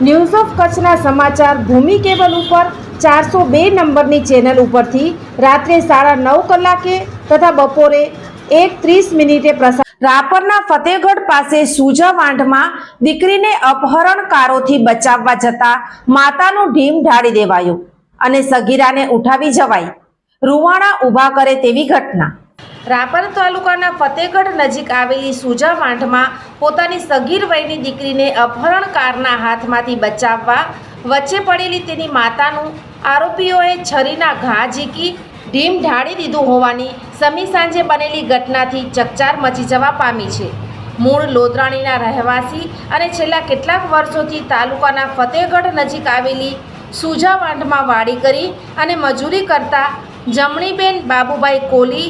news of કચ્છના સમાચાર ભૂમિ cable ઉપર ચારસો બે નંબરની ચેનલ ઉપરથી રાત્રે સાડા નવ કલાકે તથા બપોરે એક ત્રીસ મિનિટે પ્રસાર રાપરના ફતેહગઢ પાસે સુજા વાંઢમાં દીકરીને અપહરણકારોથી બચાવવા જતા માતાનું ઢીમ ઢાળી દેવાયું અને સગીરાને ઉઠાવી જવાય રૂવાણા ઊભા કરે તેવી ઘટના. રાપર તાલુકાના ફતેહગઢ નજીક આવેલી સુજા વાંઢમાં પોતાની સગીર વયની દીકરીને અપહરણકારના હાથમાંથી બચાવવા વચ્ચે પડેલી તેની માતાનું આરોપીઓએ છરીના ઘા ઝીકી, ઢીમ ઢાળી દીધું હોવાની સમી સાંજે બનેલી ઘટનાથી ચકચાર મચી જવા પામી છે. મૂળ લોદરાણીના રહેવાસી અને છેલ્લા કેટલાક વર્ષોથી તાલુકાના ફતેહગઢ નજીક આવેલી સુજા વાંઢમાં વાડી કરી અને મજૂરી કરતા જમણીબેન બાબુભાઈ કોલી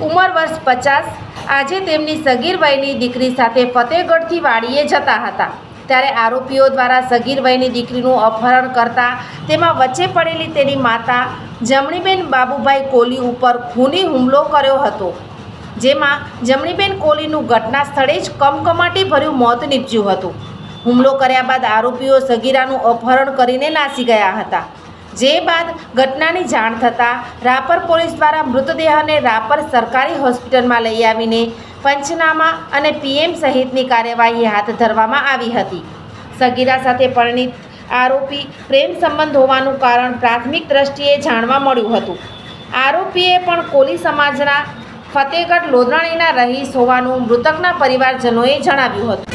ઉંમર વર્ષ પચાસ. આજે તેમની સગીર વયની દીકરી સાથે ફતેહગઢથી વાડીએ જતા હતા. ત્યારે આરોપીઓ દ્વારા સગીર વયની દીકરીનું અપહરણ કરતા તેમાં વચ્ચે પડેલી તેની માતા જમણીબેન બાબુભાઈ કોલી ઉપર ખૂની હુમલો કર્યો હતો, જેમાં જમણીબેન કોલીનું ઘટના સ્થળે જ કમકમાટી ભર્યું મોત નીપજ્યું હતું. હુમલો કર્યા બાદ આરોપીઓ સગીરાનું અપહરણ કરીને નાસી ગયા હતા. જે બાદ ઘટનાની જાણ થતાં રાપર પોલીસ દ્વારા મૃતદેહને રાપર સરકારી હોસ્પિટલમાં લઈ આવીને પંચનામા અને પીએમ સહિતની કાર્યવાહી હાથ ધરવામાં આવી હતી. સગીરા સાથે પરિણીત આરોપી પ્રેમ સંબંધ હોવાનું કારણ પ્રાથમિક દ્રષ્ટિએ જાણવા મળ્યું હતું. આરોપીએ પણ કોલી સમાજના ફતેહગઢ લોધરાણીના રહીશ હોવાનું મૃતકના પરિવારજનોએ જણાવ્યું હતું.